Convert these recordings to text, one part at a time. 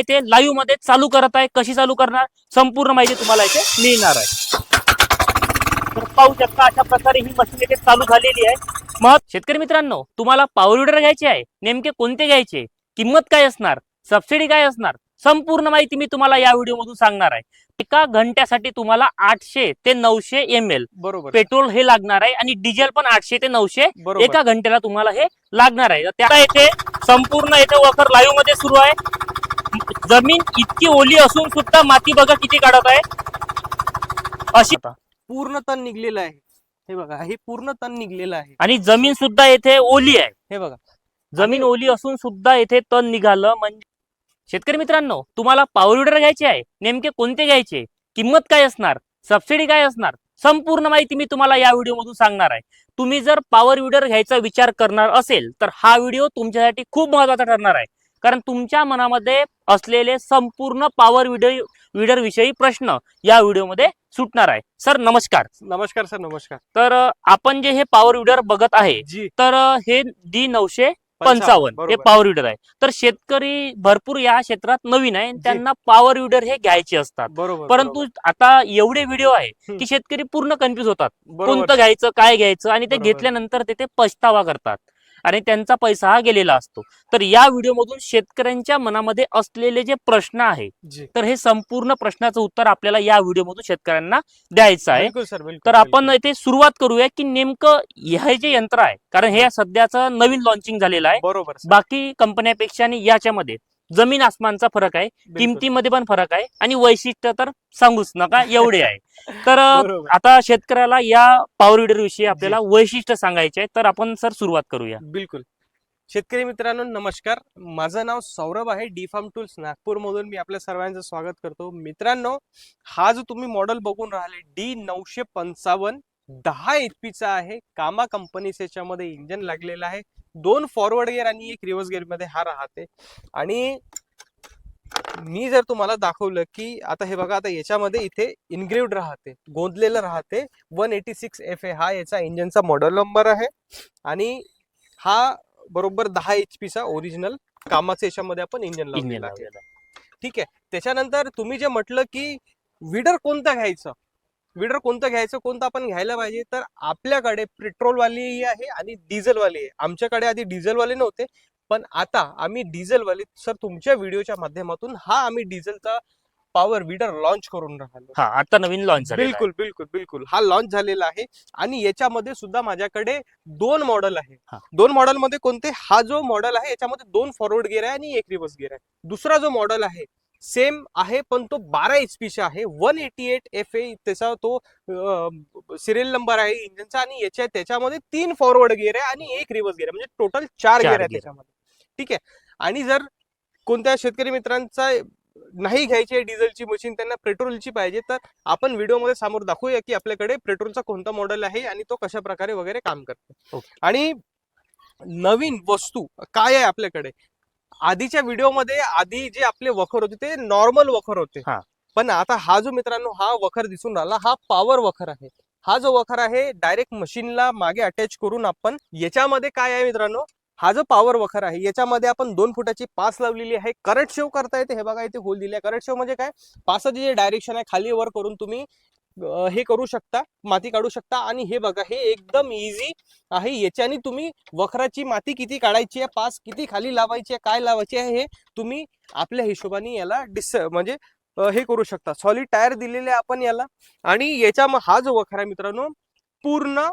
इथे लाईव्हमध्ये चालू करत आहे. कशी चालू करणार? संपूर्ण माहिती तुम्हाला इथे मिळणार आहे. तर पाहू शकता अशा प्रकारे ही मशीन इथे चालू झालेली आहे. मग शेतकरी मित्रांनो तुम्हाला पॉवर विडर घ्यायचे आहे. नेमके कोणते घ्यायचे? किंमत काय असणार? सबसिडी काय असणार? संपूर्ण माहिती मी तुम्हाला या व्हिडिओ मधून सांगणार आहे. एका घंट्यासाठी तुम्हाला आठशे ते नऊशे एम एल बरोबर. पेट्रोल हे लागणार आहे आणि डिझेल पण आठशे ते नऊशे एका घंट्याला तुम्हाला हे लागणार आहे. त्या येथे संपूर्ण येथे वखर लाईव्हमध्ये सुरू आहे. जमीन इतकी ओली असून सुद्धा माती बघा किती काढत आहे. अशी पूर्ण तण निघलेलं आहे. हे बघा हे पूर्ण तण निघलेलं आहे. आणि जमीन सुद्धा येथे ओली आहे. हे बघा. जमीन ओली असून सुद्धा येथे तण निघालं म्हणजे शेतकरी मित्रांनो तुम्हाला पॉवर विडर घ्यायचे आहे. नेमके कोणते घ्यायचे? किंमत काय असणार? सबसिडी काय असणार? संपूर्ण माहिती मी तुम्हाला या व्हिडिओ मधून सांगणार आहे. तुम्ही जर पॉवर विडर घ्यायचा विचार करणार असेल तर हा व्हिडिओ तुमच्यासाठी खूप महत्त्वाचा ठरणार आहे. कारण तुमच्या मनामध्ये असलेले संपूर्ण पॉवर विडर विडर विषयी प्रश्न या व्हिडिओमध्ये सुटणार आहे. सर नमस्कार. नमस्कार सर नमस्कार. तर आपण जे हे पॉवर विडर बघत आहे जी. तर हे डी नऊशे पंचावन्न हे. पॉवर विडर आहे. तर शेतकरी भरपूर या क्षेत्रात नवीन आहे त्यांना पॉवर विडर हे घ्यायचे असतात. परंतु आता एवढे व्हिडिओ आहे. की शेतकरी पूर्ण कन्फ्युज होतात. कोणतं घ्यायचं काय घ्यायचं आणि ते. घेतल्यानंतर ते पछतावा करतात. आणि त्यांचा पैसा हा गेलेला असतो. तर या व्हिडिओ मधून शेतकऱ्यांच्या मनामध्ये असलेले जे प्रश्न आहे तर हे संपूर्ण प्रश्नाचं उत्तर आपल्याला या व्हिडिओ मधून शेतकऱ्यांना द्यायचं आहे. तर आपण इथे सुरुवात करूया की नेमकं हे जे यंत्र आहे कारण हे सध्याचं नवीन लॉन्चिंग झालेलं आहे. बरोबर. बाकी कंपन्यापेक्षा आणि याच्यामध्ये जमीन आसमानचा फरक आहे. किमतीमध्ये पण फरक आहे आणि वैशिष्ट्य तर सांगूच नका एवढे आहे. तर. आता शेतकऱ्याला या पॉवर विडर विषयी आपल्याला वैशिष्ट्य सांगायचे आहे तर आपण सर सुरुवात करूया. बिलकुल. शेतकरी मित्रांनो नमस्कार. माझं नाव सौरभ आहे डी फार्म टूल्स नागपूर मधून मी आपल्या सर्वांचं स्वागत करतो. मित्रांनो हा जो तुम्ही मॉडेल बघून राहिले डी नऊशे पंचावन्न दहा एच पीचा आहे. कामा कंपनीच याच्यामध्ये इंजन लागलेलं आहे. दोन फॉरवर्ड गिअर आणि एक रिव्हर्स गिअरमध्ये हा राहते. आणि मी जर तुम्हाला दाखवलं की आता हे बघा आता याच्यामध्ये इथे इनग्रेव्ड राहते. गोंदलेलं राहते. One eighty six F A हा याचा इंजनचा मॉडेल नंबर आहे. आणि हा बरोबर दहा एच पीचा ओरिजिनल कामाचं याच्यामध्ये आपण इंजन लावलेलं. ठीक आहे. त्याच्यानंतर तुम्ही जे म्हटलं की विडर कोणतं घ्यायचं? विडर कोणतं घ्यायचं कोणतं आपण घ्यायला पाहिजे तर आपल्याकडे पेट्रोलवाली आहे आणि डिझेलवाली आहे. आमच्याकडे आधी डिझेलवाले नव्हते पण आता आम्ही डिझेलवाले सर तुमच्या व्हिडिओच्या माध्यमातून हा आम्ही डिझेलचा पॉवर विडर लॉन्च करून राहिलो. हा आता नवीन लॉन्च बिलकुल बिलकुल बिलकुल. हा लॉन्च झालेला आहे आणि याच्यामध्ये सुद्धा माझ्याकडे दोन मॉडेल आहे. दोन मॉडेल मध्ये कोणते? हा जो मॉडेल आहे याच्यामध्ये दोन फॉरवर्ड गिअर आहे आणि एक रिव्हर्स गिअर आहे. दुसरा जो मॉडेल आहे सेम आहे पण तो बारा एच पीचा आहे. One eighty eight F A त्याचा तो सिरियल नंबर आहे इंजनचा आणि याच्या त्याच्यामध्ये तीन फॉरवर्ड गिअर आहे आणि एक रिव्हर्स गिअर आहे. म्हणजे टोटल चार गिअर आहे. त्याच्यामध्ये. ठीक आहे? आणि जर कोणत्या शेतकरी मित्रांचा नाही घ्यायची आहे डिझेलची मशीन त्यांना पेट्रोलची पाहिजे तर आपण व्हिडिओमध्ये समोर दाखवूया की आपल्याकडे पेट्रोलचा कोणता मॉडेल आहे आणि तो कशा प्रकारे वगैरे काम करतो. आणि नवीन वस्तू काय आहे आपल्याकडे? आधीच्या व्हिडिओमध्ये आधी जे आपले वखर होते ते नॉर्मल वखर होते. हा. पण आता हा जो मित्रांनो हा वखर दिसून राहिला हा पॉवर वखर आहे. हा जो वखर आहे डायरेक्ट मशीनला मागे अटॅच करून आपण याच्यामध्ये काय आहे मित्रांनो हा जो पॉवर वखर आहे याच्यामध्ये आपण दोन फुटाची पास लावलेली आहे. करंट शेव करता येते हे बघा इथे होल दिले करंट शेव म्हणजे काय? पासाचे जे डायरेक्शन आहे खाली वर करून तुम्ही हे करू शकता माती काढू शकता. आणि हे बघा हे एकदम इझी आहे. याच्याने तुम्ही वखराची माती किती काढायची आहे पास किती खाली लावायची आहे काय लावायची आहे हे तुम्ही आपल्या हिशोबाने याला डिस म्हणजे हे करू शकता. सॉलिड टायर दिलेले आहे आपण याला. आणि याच्या हा जो वखरा मित्रांनो पूर्ण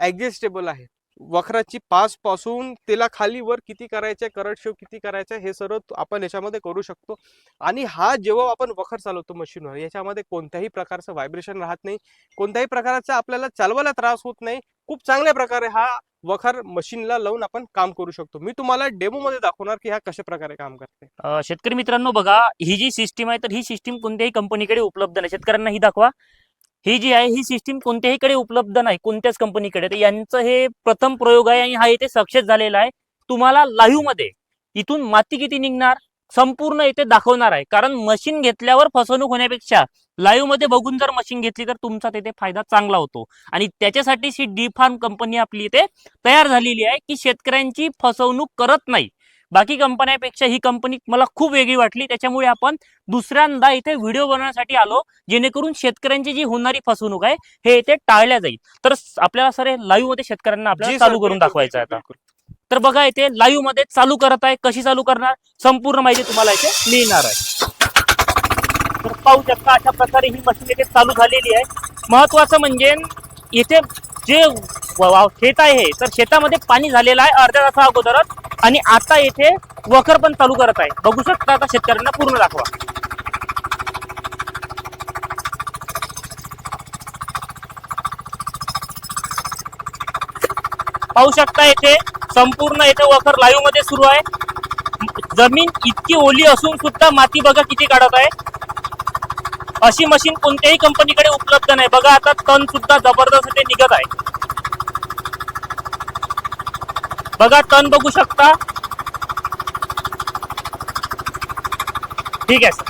ऍडजस्टेबल आहे. वखराची पासपासून त्याला खाली वर किती करायचे करड शेव किती करायचे हे सर्व आपण याच्यामध्ये करू शकतो. आणि हा जेव्हा आपण वखर चालवतो मशीनवर याच्यामध्ये कोणत्याही प्रकारचं व्हायब्रेशन राहत नाही. कोणत्याही प्रकारचा आपल्याला चालवायला त्रास होत नाही. खूप चांगल्या प्रकारे हा वखर मशीनला लावून आपण काम करू शकतो. मी तुम्हाला डेमो मध्ये दाखवणार की हा कशा प्रकारे काम करते. शेतकरी मित्रांनो बघा ही जी सिस्टीम आहे तर ही सिस्टीम कोणत्याही कंपनीकडे उपलब्ध नाही. शेतकऱ्यांना ही दाखवा. ही जी आहे ही सिस्टीम कोणत्याहीकडे उपलब्ध नाही कोणत्याच कंपनीकडे तर यांचं हे प्रथम प्रयोग आहे आणि हा इथे सक्सेस झालेला आहे. तुम्हाला लाईव्हमध्ये इथून माती किती निघणार? संपूर्ण इथे दाखवणार आहे. कारण मशीन घेतल्यावर फसवणूक होण्यापेक्षा लाईव्हमध्ये बघून जर मशीन घेतली तर तुमचा तिथे फायदा चांगला होतो. आणि त्याच्यासाठीच ही डी फार्म कंपनी आपली इथे तयार झालेली आहे की शेतकऱ्यांची फसवणूक करत नाही. बाकी कंपन्यापेक्षा ही कंपनी मला खूप वेगळी वाटली. त्याच्यामुळे आपण दुसऱ्यांदा इथे व्हिडिओ बनवण्यासाठी आलो जेणेकरून शेतकऱ्यांची जी होणारी फसवणूक आहे हे इथे टाळल्या जाईल. तर आपल्याला सर लाईव्हमध्ये शेतकऱ्यांना आपल्याला चालू करून दाखवायचं आहे आता. तर बघा इथे लाईव्हमध्ये चालू करत आहे कशी चालू करणार संपूर्ण माहिती तुम्हाला इथे मिळणार आहे. तर पाहू शकता अशा प्रकारे ही मशीन इथे चालू झालेली आहे. महत्वाचं म्हणजे इथे जे शेत आहे तर शेतामध्ये पाणी झालेलं आहे अर्ध्या तासा अगोदरच. आणि आता येथे वखर पण चालू करत आहे. बघू शकता आता शेतकऱ्यांना पूर्ण दाखवा. पाहू शकता येथे संपूर्ण येथे वखर लाईव्हमध्ये सुरू आहे. जमीन इतकी ओली असून सुद्धा माती बघा किती काढत आहे. अशी मशीन कोणत्याही कंपनीकडे उपलब्ध नाही. बघा आता तण सुद्धा जबरदस्त इथे निघत आहे. बघा तण बघू शकता? ठीक आहे सर.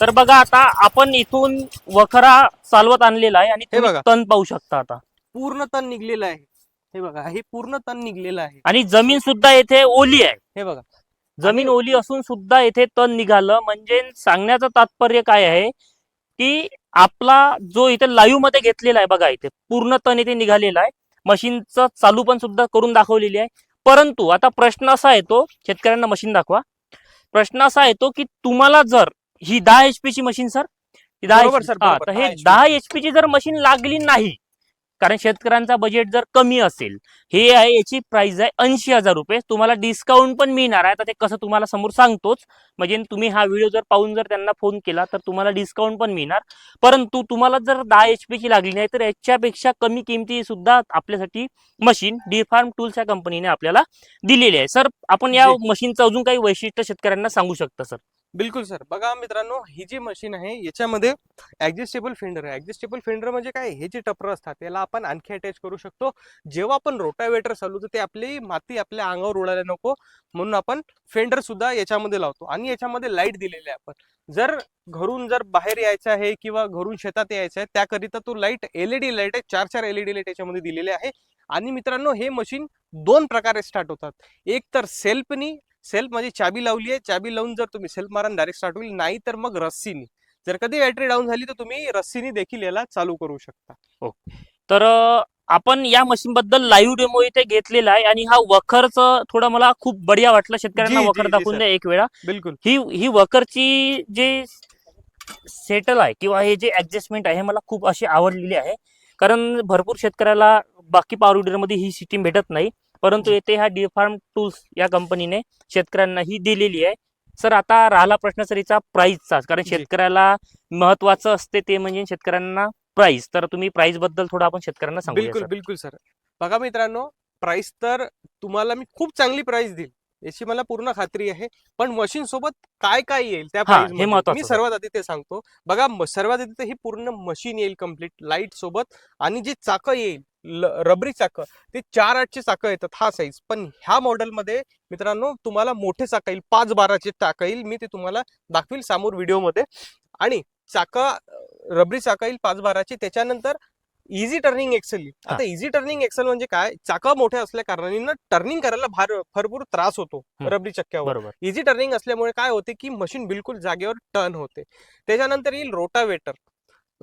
तर बघा आता आपण इथून वखरा चालवत आणलेला आहे आणि हे तुम्ही बघा. तण पाहू शकता आता. पूर्ण तण निघलेलं आहे. हे बघा हे पूर्ण तण निघलेलं आहे. आणि जमीन सुद्धा येथे ओली आहे. हे बघा. जमीन ओली असून सुद्धा येथे तण निघालं. म्हणजे सांगण्याचं तात्पर्य काय आहे? की आपला जो इथे लाईव्हमध्ये घेतलेला आहे बघा इथे पूर्ण तण इथे निघालेला आहे. मशीनचं चालू पण सुद्धा करून दाखवलेली आहे. परंतु आता प्रश्न असा येतो शेतकऱ्यांना मशीन दाखवा. प्रश्न असा येतो की तुम्हाला जर ही दहा एच ची मशीन सर दहा हा, बरोबर, तर 10 HP. दहा एच ची जर मशीन लागली नाही कारण शेतकऱ्यांचा बजेट जर कमी असेल हे आहे याची प्राइस आहे ऐंशी हजार रुपये. तुम्हाला डिस्काउंट पण मिळणार आहे. तर ते कसं तुम्हाला समोर सांगतोच. म्हणजे तुम्ही हा व्हिडिओ जर पाहून जर त्यांना फोन केला तर तुम्हाला डिस्काउंट पण मिळणार. परंतु तुम्हाला जर दहा एच ची लागली नाही तर याच्यापेक्षा कमी किमती सुद्धा आपल्यासाठी मशीन डी फार्म टूल्स या कंपनीने आपल्याला दिलेली आहे. सर आपण या. मशीनचं अजून काही वैशिष्ट्य शेतकऱ्यांना सांगू शकता सर बिलकुल सर. बघा मित्रांनो ही जी मशीन आहे याच्यामध्ये ऍडजस्टेबल फेंडर आहे. ऍडजस्टेबल फेंडर म्हणजे काय? हे जे टपर असतात त्याला आपण आणखी अटॅच करू शकतो. जेव्हा आपण रोटावेटर चालवतो ते आपली माती आपल्या अंगावर उडायला नको. म्हणून आपण फेंडर सुद्धा याच्यामध्ये लावतो. आणि याच्यामध्ये लाइट दिलेली आहे आपण. जर घरून जर बाहेर यायचं आहे किंवा घरून शेतात यायचं आहे त्याकरिता तो लाइट एलईडी लाइट आहे. चार चार एलईडी लाइट याच्यामध्ये दिलेले आहे. आणि मित्रांनो हे मशीन दोन प्रकारे स्टार्ट होतात. एक तर सेल्फनी सेल्फ म्हणजे चाबी लावली आहे चाबी लावून जर तुम्ही सेल्फ मारा डायरेक्ट स्टार्ट होईल नाही तर मग रस्सीनी. जर कधी बॅटरी डाऊन झाली तर तुम्ही रस्सीनी देखील याला चालू करू शकता. तर अं, आपण या मशीन बद्दल लाईव्ह डेमो इथे घेतलेला आहे आणि हा वखरच थोडं मला खूप बढिया वाटलं शेतकऱ्यांना वखर दाखवून. द्या एक वेळा. बिलकुल. ही ही वखरची जे सेटल आहे किंवा हे जे ऍडजस्टमेंट आहे मला खूप अशी आवडलेली आहे. कारण भरपूर शेतकऱ्याला बाकी पॉवर मध्ये ही सिस्टीम भेटत नाही. परंतु. येथे हा डी फार्म टूल्स या कंपनीने शेतकऱ्यांना ही दिलेली आहे. सर आता राहिला प्रश्न सर हिचा प्राइसचा कारण. शेतकऱ्याला महत्वाचं असते ते म्हणजे शेतकऱ्यांना प्राइस तर तुम्ही प्राइसबद्दल थोडं आपण शेतकऱ्यांना सांगू बिलकुल बिलकुल सर बघा मित्रांनो प्राइस तर तुम्हाला मी खूप चांगली प्राइस देईल. याची मला पूर्ण खात्री आहे. पण मशीन सोबत काय काय येईल त्या मी सर. सर्वात आधी ते सांगतो. बघा सर्वात आधी तर ही पूर्ण मशीन येईल कंप्लीट लाइट सोबत. आणि जे चाकं येईल रबरी चाकं ते चार आठचे चाकं येतात हा साईज पण ह्या मॉडेलमध्ये मित्रांनो तुम्हाला मोठे चाकं येईल पाच बाराचे चाकं येईल मी ते तुम्हाला दाखवील समोर व्हिडिओमध्ये आणि चाका रबरी चाका येईल पाच बाराचे त्याच्यानंतर इझी टर्निंग एक्सेल. आता इझी टर्निंग एक्सेल म्हणजे काय? चाका मोठे असल्या कारणाने ना टर्निंग करायला भार भरपूर त्रास होतो. रबरी चक्क्यावर. इझी टर्निंग असल्यामुळे काय होते की मशीन बिलकुल जागेवर टर्न होते. त्याच्यानंतर येईल रोटावेटर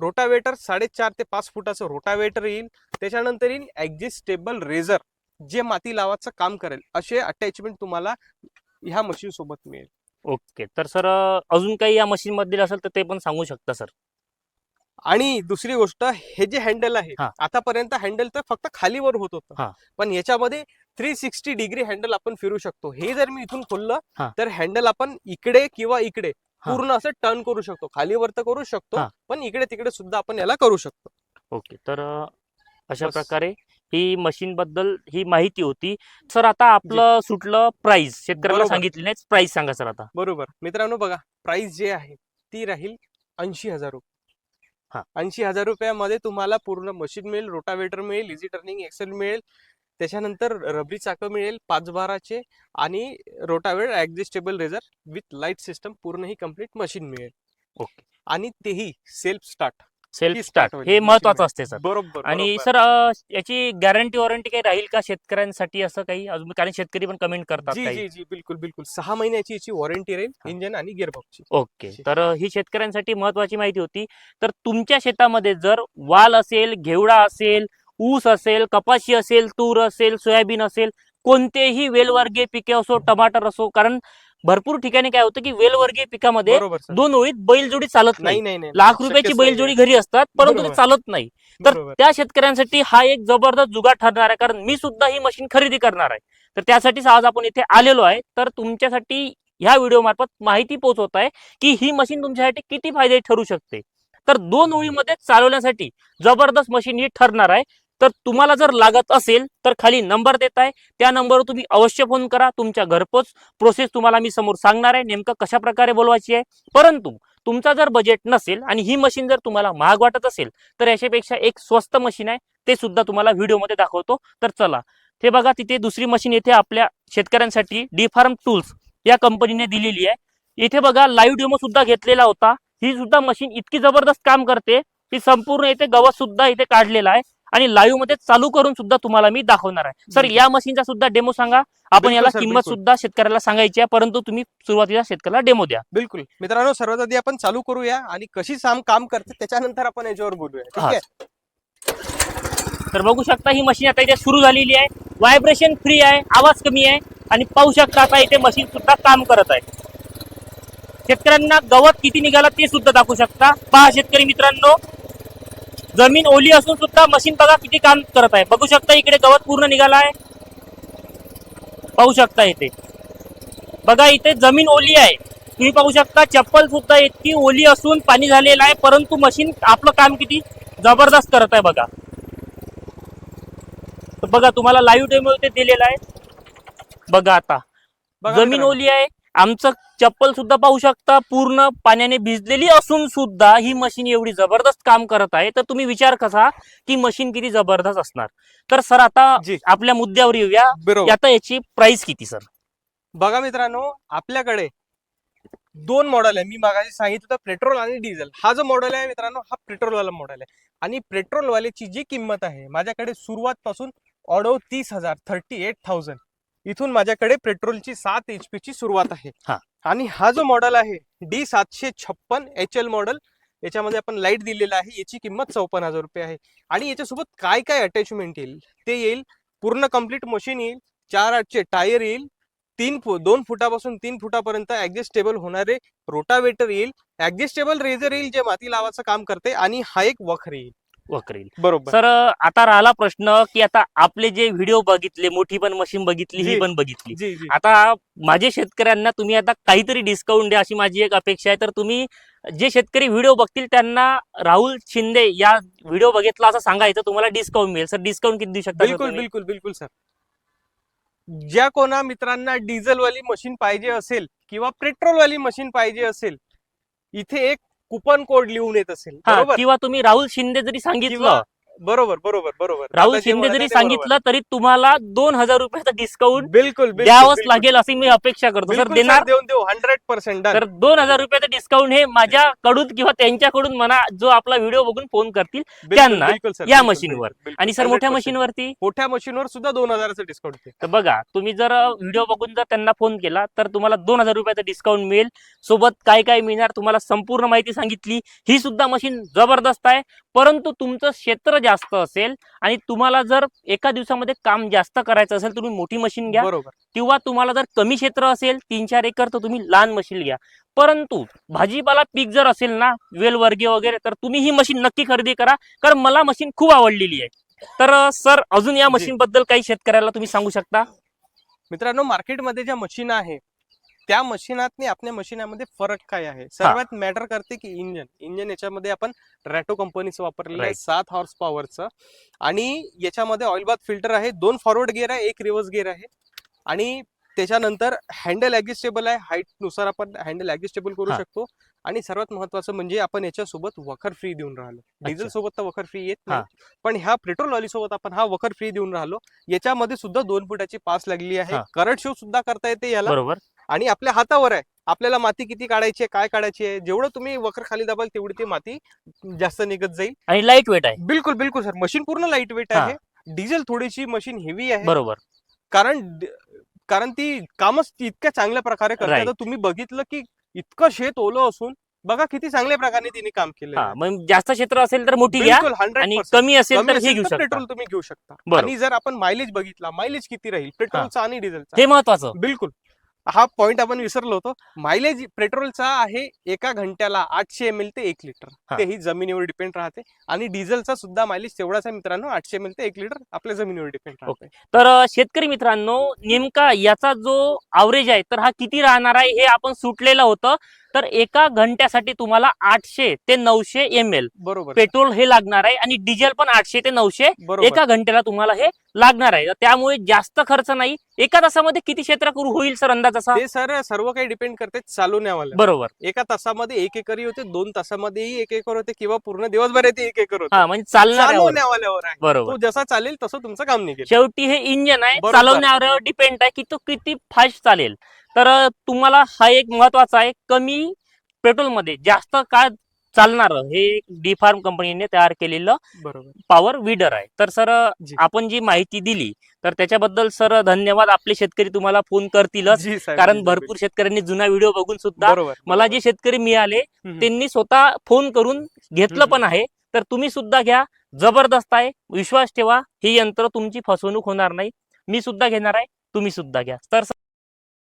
रोटावेटर साडेचार ते पाच फुटाचं रोटावेटर येईल त्याच्यानंतर येईल ऍडजस्टेबल रेझर जे माती लावाचं काम करेल असे अटॅचमेंट तुम्हाला ह्या मशीन सोबत मिळेल ओके तर सर अजून काही या मशीन मधील असेल तर ते पण सांगू शकता सर आणि दुसरी गोष्ट हे जे हँडल आहे हा. आतापर्यंत हँडल तर फक्त खालीवर होत हा. होतं पण याच्यामध्ये थ्री सिक्स्टी डिग्री हँडल आपण फिरू शकतो हे जर मी इथून हा. खोललं तर हँडल आपण इकडे किंवा इकडे. पूर्ण असं टर्न करू शकतो. खालीवर तर करू शकतो हा. पण इकडे तिकडे सुद्धा आपण याला करू शकतो. ओके तर अ, अशा बस. प्रकारे ही मशीन बद्दल ही माहिती होती. सर आता आपलं सुटलं प्राइस शेतकऱ्याला बरोबर. सांगितली नाही प्राइस सांगा सर आता. बरोबर. मित्रांनो बघा प्राइस जे आहे ती राहील ऐंशी हजार रुपये. हा. ऐंशी हजार रुपयामध्ये तुम्हाला पूर्ण मशीन मिळेल रोटावेटर मिळेल इझी टर्निंग एक्सेल मिळेल. त्याच्यानंतर रबरी चाकं मिळेल पाच बाराचे आणि rotavator adjustable raiser with light system पूर्ण ही कंप्लीट मशीन मिळेल. ओके. आणि तेही सेल्फ स्टार्ट. Self start. हे महत्वाचं असते सर. बरोबर आणि. सर याची गॅरंटी वॉरंटी काही राहील का शेतकऱ्यांसाठी असं काही? अजून कारण शेतकरी पण कमेंट करतात जी जी जी. बिलकुल बिलकुल. सहा महिन्याची याची वॉरंटी. राहील इंजन आणि गिअरबॉक्सची. ओके. तर ही शेतकऱ्यांसाठी महत्वाची माहिती होती. तर तुमच्या शेतामध्ये जर वाल असेल घेवडा असेल ऊस असेल कपाशी असेल तूर असेल सोयाबीन असेल कोणतेही वेलवर्गीय पिके असो टमाटर असो कारण भरपूर ठिकाणी काय होतं की वेलवर्गीय पिकामध्ये. दोन ओळीत बैलजोडी चालत नाही लाख रुपयाची. बैलजोडी घरी असतात परंतु ते. चालत नाही तर. त्या शेतकऱ्यांसाठी हा एक जबरदस्त जुगाड ठरणार आहे कारण मी सुद्धा ही मशीन खरेदी करणार आहे तर त्यासाठीच आज आपण इथे आलेलो आहे तर तुमच्यासाठी ह्या व्हिडिओ मार्फत माहिती पोहोचवत आहे की ही मशीन तुमच्यासाठी किती फायदे ठरू शकते तर दोन ओळीमध्ये चालवण्यासाठी जबरदस्त मशीन ही ठरणार आहे. तर तुम्हाला जर लागत असेल तर खाली नंबर देत आहे. त्या नंबरवर तुम्ही अवश्य फोन करा तुमच्या घरपोच. प्रोसेस तुम्हाला मी समोर सांगणार आहे नेमकं कशा प्रकारे बोलवायची आहे. परंतु तुमचा जर बजेट नसेल आणि ही मशीन जर तुम्हाला महाग वाटत असेल तर याच्यापेक्षा एक स्वस्त मशीन आहे. ते सुद्धा तुम्हाला व्हिडिओमध्ये दाखवतो. तर चला. हे बघा तिथे दुसरी मशीन येथे आपल्या शेतकऱ्यांसाठी डी फार्म टूल्स या कंपनीने दिलेली आहे. इथे बघा लाईव्ह डेमो सुद्धा घेतलेला होता. ही सुद्धा मशीन इतकी जबरदस्त काम करते की संपूर्ण इथे गवत सुद्धा इथे काढलेला आहे आणि लाईव्हमध्ये चालू करून सुद्धा तुम्हाला मी दाखवणार आहे. सर. या मशीनचा सुद्धा डेमो सांगा. आपण याला किंमत. सुद्धा शेतकऱ्याला सांगायची आहे परंतु तुम्ही सुरुवातीला शेतकऱ्याला डेमो द्या. बिलकुल. मित्रांनो सर्वात आधी आपण चालू करूया आणि कशी साम काम करते त्याच्यानंतर आपण याच्यावर बोलूया. ठीक. आहे? तर बघू शकता ही मशीन आता इथे सुरू झालेली आहे. व्हायब्रेशन फ्री आहे आवाज कमी आहे आणि पाहू शकता आता इथे मशीन सुद्धा काम करत आहे. शेतकऱ्यांना गवत किती निघाला ते सुद्धा दाखवू शकता. पहा शेतकरी मित्रांनो जमीन ओली असून सुद्धा मशीन बघा किती काम करत आहे. बघू शकता इकडे गवत पूर्ण निघाला आहे. पाहू शकता इथे. बघा इथे जमीन ओली आहे. तुम्ही पाहू शकता चप्पल सुद्धा इतकी ओली असून पाणी झालेलं आहे परंतु मशीन आपलं काम किती जबरदस्त करत आहे बघा. तर बघा तुम्हाला लाईव्ह डेमो इथे दिलेला आहे. बघा आता. जमीन ओली आहे. आमचं चप्पल सुद्धा पाहू शकता पूर्ण पाण्याने भिजलेली असून सुद्धा ही मशीन एवढी जबरदस्त काम करत आहे. तर तुम्ही विचार कसा की मशीन किती जबरदस्त असणार? तर सर आता आपल्या मुद्द्यावर येऊया. बरोबर. आता याची प्राइस किती सर? बघा मित्रांनो आपल्याकडे दोन मॉडेल आहे. मी मागाशी सांगितलं होतं पेट्रोल आणि डिझेल हा जो मॉडेल आहे मित्रांनो हा पेट्रोल वाला मॉडेल आहे. आणि पेट्रोल वाल्याची जी किंमत आहे माझ्याकडे सुरुवात पासून ऑडो तीस हजार थर्टी एट थाउजंड इथून माझ्याकडे पेट्रोलची सात एच पी ची सुरुवात आहे. हा. आणि हा जो मॉडेल आहे डी सातशे छप्पन एच एल मॉडेल याच्यामध्ये आपण लाइट दिलेला आहे याची किंमत चौपन्न हजार रुपये आहे. आणि याच्यासोबत काय काय अटॅचमेंट येईल? ते येईल पूर्ण कंप्लीट मशीन येईल चार आठचे टायर येईल तीन फु दोन फुटापासून तीन फुटापर्यंत ऍडजस्टेबल होणारे रोटावेटर येईल ऍडजस्टेबल रेझर येईल जे माती लावाचं काम करते आणि हा एक वखर येईल. वकरेल. बरोबर. सर आता राहिला प्रश्न की आता आपले जे व्हिडिओ बघितले मोठी पण मशीन बघितली ही. पण बघितली. आता माझे शेतकऱ्यांना तुम्ही आता काहीतरी डिस्काउंट द्या अशी माझी एक अपेक्षा आहे. तर तुम्ही जे शेतकरी व्हिडिओ बघतील त्यांना राहुल शिंदे या व्हिडिओ बघितला असं सांगायचं तुम्हाला डिस्काउंट मिळेल. सर डिस्काउंट किती देऊ शकता बिलकुल? बिलकुल बिलकुल सर. ज्या कोणा मित्रांना डिझेल वाली मशीन पाहिजे असेल किंवा पेट्रोल वाली मशीन पाहिजे असेल इथे एक कुपन कोड लिहून येत असेल हा बरोबर? किंवा तुम्ही राहुल शिंदे जरी सांगितलं किंवा बरोबर बरोबर बरोबर. राहुल आता जे शिंदे म्हणाले जरी बरोबर. सांगितलं तरी तुम्हाला दोन हजार रुपयाचं डिस्काउंट बिलकुल बिलकुल, द्यावंच बिलकुल. लागेल अशी मी अपेक्षा करतो. सर बिलकुल देणार? देऊन देऊ हंड्रेड पर्सेंट तर दोन हजार रुपयाचं डिस्काउंट हे माझ्याकडून किंवा त्यांच्याकडून म्हणा जो आपला व्हिडिओ बघून फोन करतील त्यांना या मशीनवर. आणि सर मोठ्या मशीनवरती मोठ्या मशीनवर सुद्धा दोन हजाराचं डिस्काउंट तर बघा तुम्ही जर व्हिडिओ बघून जर त्यांना फोन केला तर तुम्हाला दोन हजार रुपयाचं डिस्काउंट मिळेल. सोबत काय काय मिळणार तुम्हाला संपूर्ण माहिती सांगितली. ही सुद्धा मशीन जबरदस्त आहे. परंतु तुमचं क्षेत्र जास्त असेल आणि तुम्हाला जर एका दिवसामध्ये काम जास्त करायचं असेल तुम्ही मोठी मशीन घ्या. बरोबर. किंवा तुम्हाला जर कमी क्षेत्र असेल तीन चार एकर तर तुम्ही लहान मशीन घ्या. परंतु भाजीपाला पीक जर असेल ना वेलवर्गीय वगैरे तर तुम्ही ही मशीन नक्की खरेदी करा. कारण मला मशीन खूप आवडलेली आहे. तर सर अजून या. मशीन बद्दल काही शेतकऱ्याला तुम्ही सांगू शकता? मित्रांनो मार्केटमध्ये ज्या मशीन आहे त्या मशीनात आपल्या मशीनामध्ये फरक काय आहे? सर्वात मॅटर करते की इंजन. इंजन याच्यामध्ये आपण रॅटो कंपनीचं वापरलेलं आहे. सात हॉर्स पॉवरचं आणि याच्यामध्ये ऑइल बाथ फिल्टर आहे दोन फॉरवर्ड गिअर आहे एक रिव्हर्स गिअर आहे. आणि त्याच्यानंतर हँडल ऍडजस्टेबल आहे हाईटनुसार आपण हँडल ऍडजस्टेबल करू. शकतो. आणि सर्वात महत्वाचं म्हणजे आपण याच्यासोबत वखर फ्री देऊन राहिलो. डिझेल सोबत तर वखर फ्री येत नाही. पण ह्या पेट्रोल वाली सोबत आपण हा वखर फ्री देऊन राहिलो. याच्यामध्ये सुद्धा दोन फुटाची पास लागली आहे. करंट शो सुद्धा करता येते याला. बरोबर. आणि आपल्या हातावर आहे. आपल्याला माती किती काढायची आहे काय काढायची आहे? जेवढं तुम्ही वखर खाली दाबाल तेवढी ती माती जास्त निघत जाईल. आणि लाइट वेट आहे. बिलकुल बिलकुल सर मशीन पूर्ण लाइट वेट. आहे. डिझेल थोडीशी मशीन हेवी आहे. बरोबर. कारण कारण ती कामच इतक्या चांगल्या प्रकारे करते. Right. आता तुम्ही बघितलं की इतकं शेत ओलं असून बघा किती चांगल्या प्रकारे तिने काम केलं जास्त क्षेत्र असेल तर मोठी घ्या आणि कमी असेल तर हे घेऊ शकता. पेट्रोल तुम्ही घेऊ शकता. आणि जर आपण मायलेज बघितला मायलेज किती राहील? पेट्रोलचा आणि डिझेलचा हे महत्वाचं. बिलकुल. हा पॉइंट आपण विसरलो होतो. मायलेज पेट्रोलचा आहे एका घंट्याला आठशे एम एल ते एक लिटर. हा. तेही जमिनीवर डिपेंड राहते. आणि डिझेलचा सुद्धा मायलेज तेवढाच आहे मित्रांनो आठशे एम एल ते एक लिटर आपल्या जमिनीवर डिपेंड राहते. तर शेतकरी मित्रांनो नेमका याचा जो आवरेज आहे तर हा किती राहणार आहे हे आपण सुटलेलं होतं. तर एका घंट्यासाठी तुम्हाला आठशे ते नऊशे एम एल बरोबर. पेट्रोल हे लागणार आहे आणि डिझेल पण आठशे ते नऊशे एका घंट्याला तुम्हाला हे लागणार आहे. त्यामुळे जास्त खर्च नाही. एका तासामध्ये किती क्षेत्र करू होईल सर अंदाज असा? ते सर सर्व काही डिपेंड करते चालवण्यावाल्या. बरोबर. एका तासामध्ये एक एकरी होते दोन तासामध्येही एक एकर होते किंवा पूर्ण दिवसभरात एक एकर होते. म्हणजे चालणार चालवण्यावाल्यावर आहे. बरोबर. तो जसा चालेल तसं तुमचं काम निघेल. शेवटी हे इंजन आहे. चालवण्यावर डिपेंड आहे की तो किती फास्ट चालेल. तर तुम्हाला हा एक महत्त्वाचा आहे कमी पेट्रोलमध्ये जास्त काळ चालणार हे डी फार्म कंपनीने तयार केलेलं बरोबर. पॉवर विडर आहे. तर सर. आपण जी माहिती दिली तर त्याच्याबद्दल सर धन्यवाद. आपले शेतकरी तुम्हाला फोन करतीलच. कारण भरपूर शेतकऱ्यांनी जुना व्हिडिओ बघून सुद्धा मला जे शेतकरी मिळाले. त्यांनी स्वतः फोन करून घेतलं. पण आहे. तर तुम्ही सुद्धा घ्या. जबरदस्त आहे. विश्वास ठेवा. ही यंत्र तुमची फसवणूक होणार नाही. मी सुद्धा घेणार आहे. तुम्ही सुद्धा घ्या. तर